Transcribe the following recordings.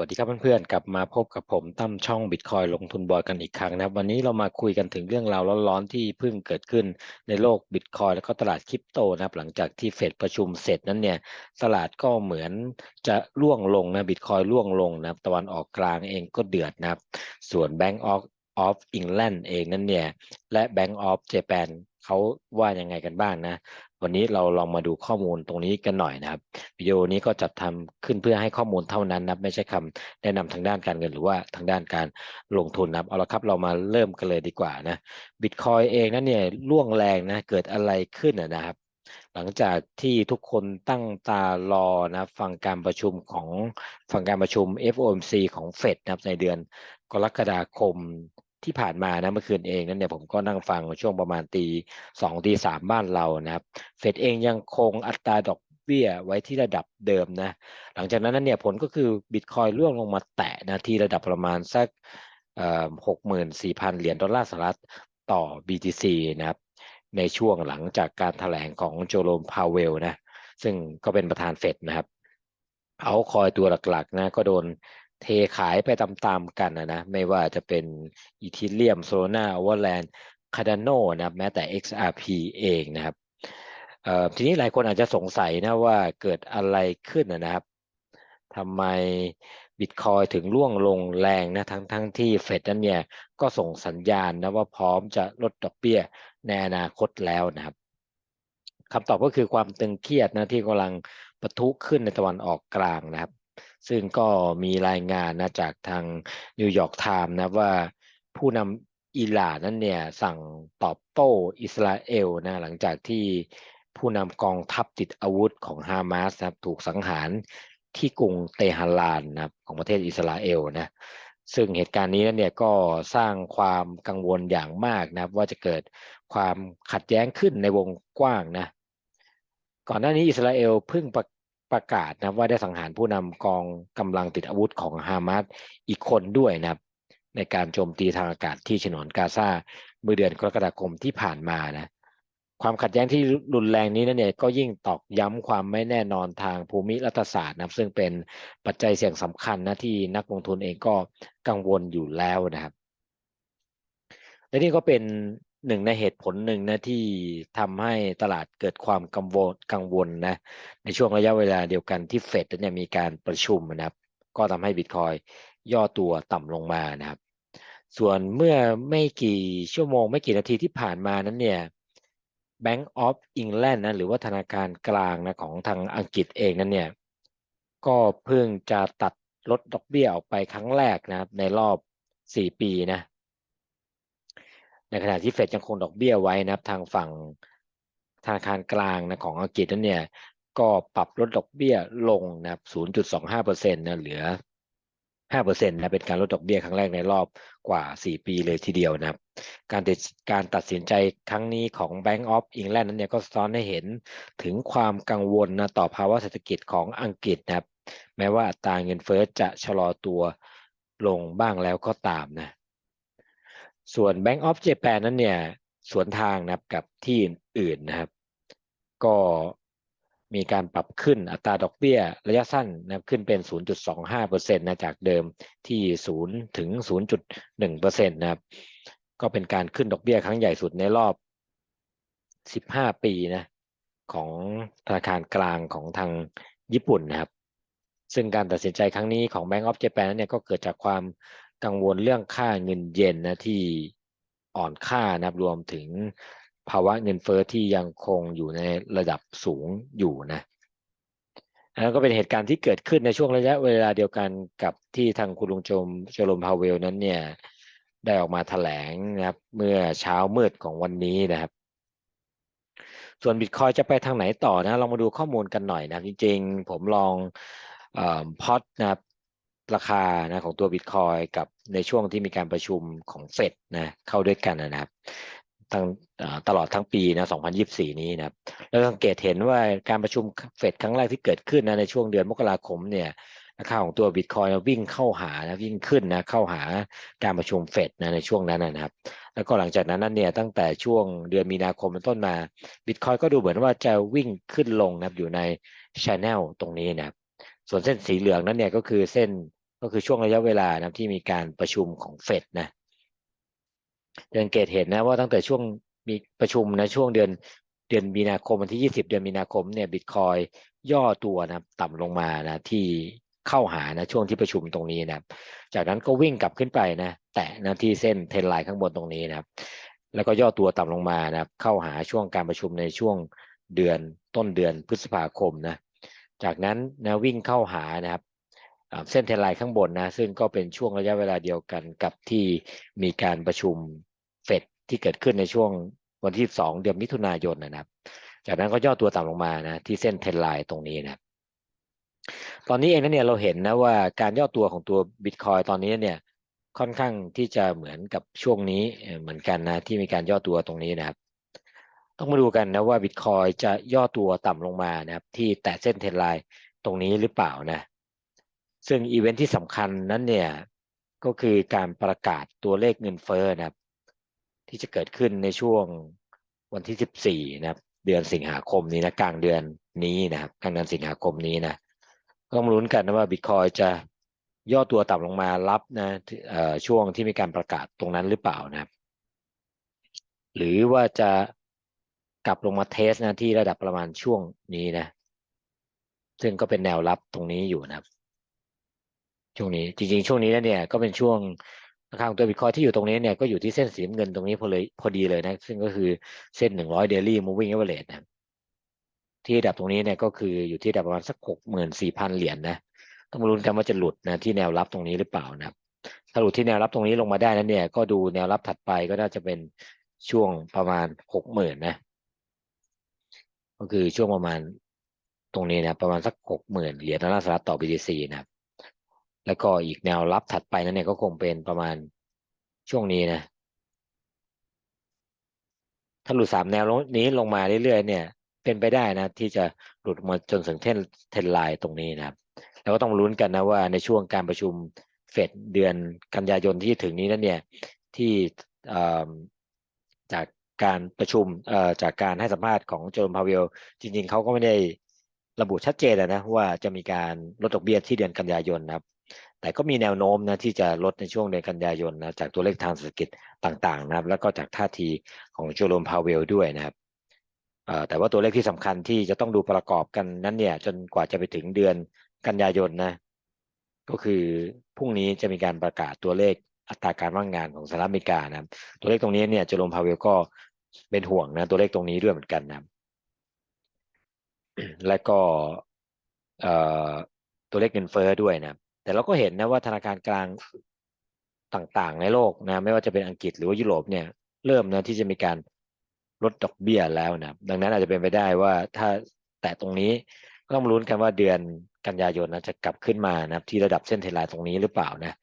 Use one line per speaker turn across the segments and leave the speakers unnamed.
วัสดีครับเพื่อนๆ กลับมาพบกับผมตั้มช่อง Bitcoin ลงทุนบอยกันอีกครั้งนะครับ วันนี้เรามาคุยกันถึงเรื่องราวร้อนๆ ที่เพิ่งเกิดขึ้นในโลก Bitcoin แล้วก็ตลาดคริปโตนะครับ หลังจากที่เฟดประชุมเสร็จนั้นเนี่ย ตลาดก็เหมือนจะร่วงลงนะ Bitcoin ร่วงลงนะครับ ตะวันออกกลางเองก็เดือดนะครับ ส่วน Bank of of England เองนั้นเนี่ย และ Bank of Japan เขาว่ายังไงกันบ้างนะ วันนี้เราลองมาดูข้อมูลตรงนี้กันหน่อยนะครับวิดีโอนี้ก็จัดทำขึ้นเพื่อให้ข้อมูลเท่านั้นนะไม่ใช่คำแนะนำทางด้านการเงินหรือว่าทางด้านการลงทุนนะครับเอาละครับเรามาเริ่มกันเลยดีกว่านะบิตคอยเองนั้นเนี่ยร่วงแรงนะเกิดอะไรขึ้นนะครับหลังจากที่ทุกคนตั้งตารอนะฟังการประชุมของฟังการประชุม FOMC ของเฟดนะครับในเดือนกรกฎาคม ที่ผ่านมานะเมื่อคืนเองนั้นเนี่ยผมก็นั่งฟังช่วงประมาณตีสองตีสามบ้านเรานะครับ เฟดเองยังคงอัตราดอกเบี้ยไว้ที่ระดับเดิมนะ หลังจากนั้นเนี่ยผลก็คือบิตคอยร่วงลงมาแตะนะที่ระดับประมาณสักหกหมื่นสี่พันเหรียญดอลลาร์สหรัฐต่อ BTC นะครับ ในช่วงหลังจากการถแถลงของโจโรมพาวเวลนะ ซึ่งก็เป็นประธานเฟดนะครับ เอาคอยตัวหลักๆนะก็โดน เทขายไปตามๆกันนะนะ ไม่ว่าจะเป็นอีทิเลียมโซลนาอเวอร์แลนด์คาร์ดานโนนะครับแม้แต่ XRP เองนะครับทีนี้หลายคนอาจจะสงสัยนะว่าเกิดอะไรขึ้นนะครับทำไมบิตคอยถึงร่วงลงแรงนะทั้งทั้งที่เฟดนั้นเนี่ยก็ส่งสัญญาณนะว่าพร้อมจะลดดอกเบี้ยในอนาคตแล้วนะครับคำตอบก็คือความตึงเครียดนะที่กำลังปะทุขึ้นในตะวันออกกลางนะครับ ซึ่งก็มีรายงานนะจากทางนิวยอร์กไทม์นะว่าผู้นำอิหร่านนั้นเนี่ยสั่งตอบโต้อิสราเอลนะหลังจากที่ผู้นำกองทัพติดอาวุธของฮามาสนะถูกสังหารที่กรุงเตหะรานนะของประเทศอิสราเอลนะซึ่งเหตุการณ์นี้นั้นเนี่ยก็สร้างความกังวลอย่างมากนะว่าจะเกิดความขัดแย้งขึ้นในวงกว้างนะก่อนหน้านี้อิสราเอลเพิ่งประ ประกาศนะว่าได้สังหารผู้นำกองกำลังติดอาวุธของฮามาสอีกคนด้วยนะครับ ในการโจมตีทางอากาศที่ฉนวนกาซาเมื่อเดือนกรกฎาคมที่ผ่านมานะความขัดแย้งที่รุนแรงนี้นั่นเนี่ยก็ยิ่งตอกย้ำความไม่แน่นอนทางภูมิรัฐศาสตร์นะซึ่งเป็นปัจจัยเสี่ยงสำคัญนะที่นักลงทุนเองก็กังวลอยู่แล้วนะครับ และนี่ก็เป็น หนึ่งในเหตุผลหนึ่งนะที่ทำให้ตลาดเกิดความกังวลกังวลนะในช่วงระยะเวลาเดียวกันที่เฟดเนี่ยมีการประชุมนะครับ ก็ทำให้บิตคอยย่อตัวต่ำลงมานะครับ ส่วนเมื่อไม่กี่ชั่วโมงไม่กี่นาทีที่ผ่านมานั้นเนี่ย Bank of England นะหรือว่าธนาคารกลางนะของทางอังกฤษเองนั้นเนี่ยก็เพิ่งจะตัดลดดอกเบี้ยออกไปครั้งแรกนะครับในรอบ 4 ปีนะ ในขณะที่เฟดยังคงดอกเบี้ยไว้นะครับ ทางฝั่งธนาคารกลางนะของอังกฤษนั้นเนี่ย ก็ปรับลดดอกเบี้ยลงนะครับ 0.25%นะเหลือ 5%นะเป็นการลดดอกเบี้ยครั้งแรกในรอบกว่า 4 ปีเลยทีเดียวนะครับ การตัดการตัดสินใจครั้งนี้ของ Bank of England นั้นเนี่ยก็ซ้อนให้เห็นถึงความกังวลนะต่อภาวะเศรษฐกิจของอังกฤษนะครับ แม้ว่าอัตราเงินเฟ้อจะชะลอตัวลงบ้างแล้วก็ตามนะ ส่วน Bank of Japan นั้นเนี่ยสวนทางนะครับกับที่อื่นนะครับ ก็มีการปรับขึ้นอัตราดอกเบี้ยระยะสั้นนะขึ้นเป็น 0.25%นะจากเดิมที่ 0 ถึง 0.1%นะครับ ก็เป็นการขึ้นดอกเบี้ยครั้งใหญ่สุดในรอบ 15 ปีนะของธนาคารกลางของทางญี่ปุ่นนะครับ ซึ่งการตัดสินใจครั้งนี้ของ Bank of Japan นั้นเนี่ยก็เกิดจากความ กังวลเรื่องค่าเงินเยนนะที่อ่อนค่านะรวมถึงภาวะเงินเฟอ้อที่ยังคงอยู่ในระดับสูงอยู่นะนั่นก็เป็นเหตุการณ์ที่เกิดขึ้นในช่วงระยะเวลาเดียวกันกับที่ทางคุณลุงโจมโจลมพาวเวลนั้นเนี่ยได้ออกมาแถลงนะครับเมื่อเช้ามืดของวันนี้นะครับ ส่วนบิตคอยจะไปทางไหนต่อนะลองมาดูข้อมูลกันหน่อยนะจริงๆ ผมลองอพอดนะครับ ราคานะของตัวบิตคอยกับในช่วงที่มีการประชุมของเฟดนะเข้าด้วยกันนะครับตั้งตลอดทั้งปีนะ 2024 นี้นะครับ แล้วสังเกตเห็นว่าการประชุมเฟดครั้งแรกที่เกิดขึ้นนะในช่วงเดือนมกราคมเนี่ยราคาของตัวบิตคอยวิ่งเข้าหานะวิ่งขึ้นนะเข้าหาการประชุมเฟดนะในช่วงนั้นนะครับ แล้วก็หลังจากนั้นเนี่ยตั้งแต่ช่วงเดือนมีนาคมเป็นต้นมาบิตคอยก็ดูเหมือนว่าจะวิ่งขึ้นลงนะอยู่ในชแนลตรงนี้นะครับส่วนเส้นสีเหลืองนั้นเนี่ยก็คือเส้น ก็คือช่วงระยะเวลานะที่มีการประชุมของเฟดนะสังเกตเห็นนะว่าตั้งแต่ช่วงมีประชุมนะช่วงเดือนเดือนมีนาคมวันที่ 20 เดือนมีนาคมเนี่ยบิตคอยย่อตัวนะต่ำลงมานะที่เข้าหานะช่วงที่ประชุมตรงนี้นะจากนั้นก็วิ่งกลับขึ้นไปนะแตะนะที่เส้นเทรนไลน์ข้างบนตรงนี้นะครับแล้วก็ย่อตัวต่ำลงมานะครับ เข้าหาช่วงการประชุมในช่วงเดือนต้นเดือนพฤษภาคมนะ จากนั้นนะวิ่งเข้าหานะครับ เส้นเทรนไลน์ข้างบนนะซึ่งก็เป็นช่วงระยะเวลาเดียวกันกับที่มีการประชุมเฟดที่เกิดขึ้นในช่วงวันที่ 2 เดือนมิถุนายนนะครับ จากนั้นก็ย่อตัวต่ำลงมานะที่เส้นเทรนไลน์ตรงนี้นะตอนนี้เองนะเนี่ยเราเห็นนะว่าการย่อตัวของตัวบิตคอยตอนนี้เนี่ยค่อนข้างที่จะเหมือนกับช่วงนี้เหมือนกันนะที่มีการย่อตัวตรงนี้นะครับ ต้องมาดูกันนะว่าบิตคอยจะย่อตัวต่ำลงมานะครับที่แตะเส้นเทรนไลน์ตรงนี้หรือเปล่านะ ซึ่งอีเวนท์ที่สำคัญนั้นเนี่ยก็คือการประกาศตัวเลขเงินเฟ้อนะครับ ที่จะเกิดขึ้นในช่วงวันที่ 14 นะครับ เดือนสิงหาคมนี้นะกลางเดือนนี้นะครับกลางเดือนสิงหาคมนี้นะต้องลุ้นกันนะว่าบิตคอยจะย่อตัวต่ำลงมารับนะช่วงที่มีการประกาศตรงนั้นหรือเปล่านะครับ หรือว่าจะกลับลงมาเทสนะที่ระดับประมาณช่วงนี้นะ ซึ่งก็เป็นแนวรับตรงนี้อยู่นะครับ ช่วงนี้จริงๆ ช่วงนี้เนี่ยก็เป็นช่วงราคาของตัวบิตคอยที่อยู่ตรงนี้เนี่ยก็อยู่ที่เส้นสีเงินตรงนี้พอเลยพอดีเลยนะ ซึ่งก็คือเส้น100 daily moving average นะที่ดับตรงนี้เนี่ยก็คืออยู่ที่ดับประมาณสักหกหมื่นสี่พันเหรียญนนะต้องมาลุ้นกันว่าจะหลุดนะที่แนวรับตรงนี้หรือเปล่านะถ้าหลุดที่แนวรับตรงนี้ลงมาได้นั้นเนี่ย ก็ดูแนวรับถัดไปก็น่าจะเป็นช่วงประมาณหกหมื่นนะ ก็คือช่วงประมาณตรงนี้นะประมาณสักหกหมื่นเหรียญดอลลาร์สหรัฐต่อ BTC นะครับ แล้วก็อีกแนวรับถัดไปนั้นเนี่ยก็คงเป็นประมาณช่วงนี้นะ ถ้าหลุดสามแนวนี้ลงมาเรื่อยๆเนี่ย เป็นไปได้นะ ที่จะหลุดมาจนถึงเทนเทนไลน์ตรงนี้นะครับ แล้วก็ต้องลุ้นกันนะว่าในช่วงการประชุมเฟดเดือนกันยายนที่ถึงนี้นั่นเนี่ยที่จากการประชุมจากการให้สัมภาษณ์ของโจมพาเวล จริง ๆเขาก็ไม่ได้ระบุชัดเจนนะว่าจะมีการลดดอกเบี้ยที่เดือนกันยายนนะครับ แต่ก็มีแนวโน้มนะที่จะลดในช่วงเดือนกันยายนนะจากตัวเลขทางเศรษฐกิจต่างๆนะครับ แล้วก็จากท่าทีของโจลมพาเวลด้วยนะครับแต่ว่าตัวเลขที่สำคัญที่จะต้องดูประกอบกันนั้นเนี่ย จนกว่าจะไปถึงเดือนกันยายนนะ ก็คือพรุ่งนี้จะมีการประกาศตัวเลขอัตราการว่างงานของสหรัฐอเมริกานะตัวเลขตรงนี้เนี่ยเจอร์มพาเวลก็เป็นห่วงนะตัวเลขตรงนี้ด้วยเหมือนกันนะและก็ตัวเลขเงินเฟ้อด้วยนะ แต่เราก็เห็นนะว่าธนาคารกลางต่างๆ ในโลกนะไม่ว่าจะเป็นอังกฤษหรือว่ายุโรปเนี่ยเริ่มนะที่จะมีการลดดอกเบี้ยแล้วนะดังนั้นอาจจะเป็นไปได้ว่าถ้าแต่ตรงนี้ก็ต้องลุ้นกันว่าเดือนกันยายนนะจะกลับขึ้นมานะที่ระดับเส้นเทลน์ตรงนี้หรือเปล่านะ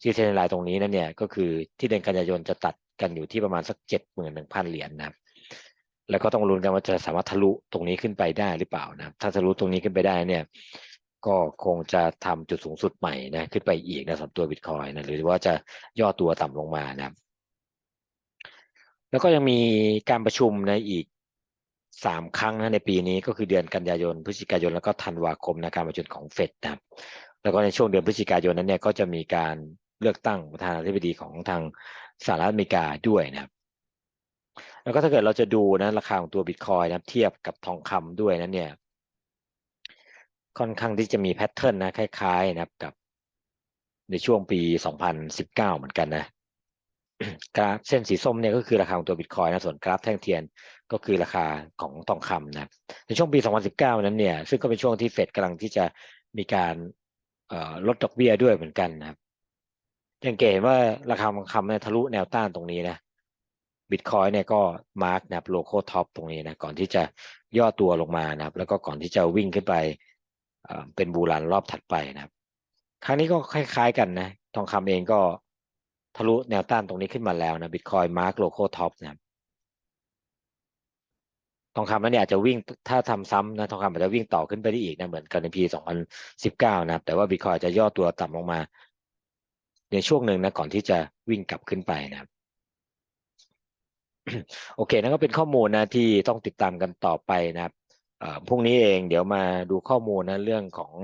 ที่เทรนไลน์ตรงนี้นั่นเนี่ยก็คือที่เดือนกันยายนจะตัดกันอยู่ที่ประมาณสักเจ็ดหมื่นหนึ่งพันเหรียญนะแล้วก็ต้องลุ้นกันว่าจะสามารถทะลุตรงนี้ขึ้นไปได้หรือเปล่านะถ้าทะลุตรงนี้ขึ้นไปได้เนี่ย ก็คงจะทำจุดสูงสุดใหม่นะขึ้นไปอีกนะสำหรับตัวบิตคอยนะหรือว่าจะย่อตัวต่ำลงมานะแล้วก็ยังมีการประชุมในอีกสามครั้งนะในปีนี้ก็คือเดือนกันยายนพฤศจิกายนแล้วก็ธันวาคมนะการประชุมของเฟดนะครับแล้วก็ในช่วงเดือนพฤศจิกายนนั้นเนี่ยก็จะมีการเลือกตั้งประธานาธิบดีของทางสหรัฐอเมริกาด้วยนะครับแล้วก็ถ้าเกิดเราจะดูนะราคาของตัวบิตคอยนะเทียบกับทองคำด้วยนั้นเนี่ย ค่อนข้างที่จะมีแพทเทิร์นนะคล้ายๆนะครับกับ ในช่วงปี 2019 เหมือนกันนะกราฟเส้นสีส้มเนี่ยก็คือราคาของตัวบิตคอยนะส่วนกราฟแท่งเทียนก็คือราคาของทองคำนะในช่วงปี 2019 นั้นเนี่ยซึ่งก็เป็นช่วงที่เฟดกำลังที่จะมีการลดดอกเบี้ยด้วยเหมือนกันนะครับยังเห็นว่าราคาทองคำเนี่ยทะลุแนวต้านตรงนี้นะบิตคอยเนี่ยก็มาร์กนะครับโลโก้ท็อปตรงนี้นะก่อนที่จะย่อตัวลงมานะครับ แล้วก็ก่อนที่จะวิ่งขึ้นไป เป็นบูรันรอบถัดไปนะครับ ครั้งนี้ก็คล้ายๆกันนะ ทองคำเองก็ทะลุแนวต้านตรงนี้ขึ้นมาแล้วนะบิตคอยมาร์กโลโก้ท็อปนะครับทองคำนั้นเนี่ยอาจจะวิ่งถ้าทำซ้ำนะทองคำอาจจะวิ่งต่อขึ้นไปได้อีกนะเหมือนกันในปี 2019 นะครับ แต่ว่าบิตคอยจะย่อตัวต่ำลงมา ในช่วงหนึ่งนะก่อนที่จะวิ่งกลับขึ้นไปนะครับโอเคนั่นก็เป็นข้อมูลนะที่ต้องติดตามกันต่อไปนะครับ พรุ่งนี้เองเดี๋ยวมาดูข้อมูลนะเรื่องของ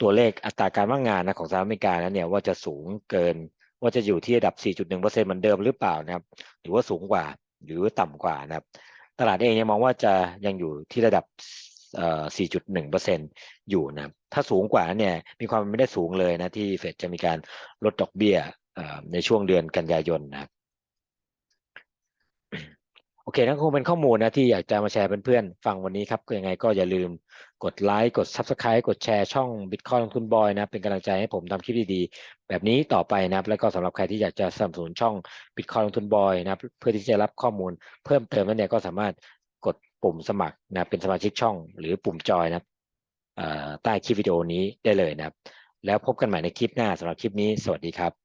ตัวเลขอัตราการว่างงานนะของสหรัฐอเมริกานะเนี่ยว่าจะสูงเกิน ว่าจะอยู่ที่ระดับ 4.1%เหมือนเดิมหรือเปล่านะครับ หรือว่าสูงกว่าหรือต่ำกว่านะครับ ตลาดเองยังมองว่าจะยังอยู่ที่ระดับเอ่อ4.1%อยู่นะถ้าสูงกว่าเนี่ยมีความไม่ได้สูงเลยนะที่เฟดจะมีการลดดอกเบี้ยในช่วงเดือนกันยายนนะครับ โอเคนั่นคงเป็นข้อมูลนะที่อยากจะมาแชร์เพื่อนๆฟังวันนี้ครับยังไงก็อย่าลืมกดไลค์กด Subscribe กดแชร์ช่อง Bitcoin ลงทุนบอยนะเป็นกำลังใจให้ผมทำคลิปดีๆ แบบนี้ต่อไปนะครับ แล้วก็สำหรับใครที่อยากจะสนับสนุนช่อง Bitcoin ลงทุนบอยนะเพื่อที่จะรับข้อมูลเพิ่มเติมนั้นเนี่ยก็สามารถกดปุ่มสมัครนะเป็นสมาชิกช่อง หรือปุ่มจอยนะใต้คลิปวิดีโอนี้ได้เลยนะครับ แล้วพบกันใหม่ในคลิปหน้าสำหรับคลิปนี้ สวัสดีครับ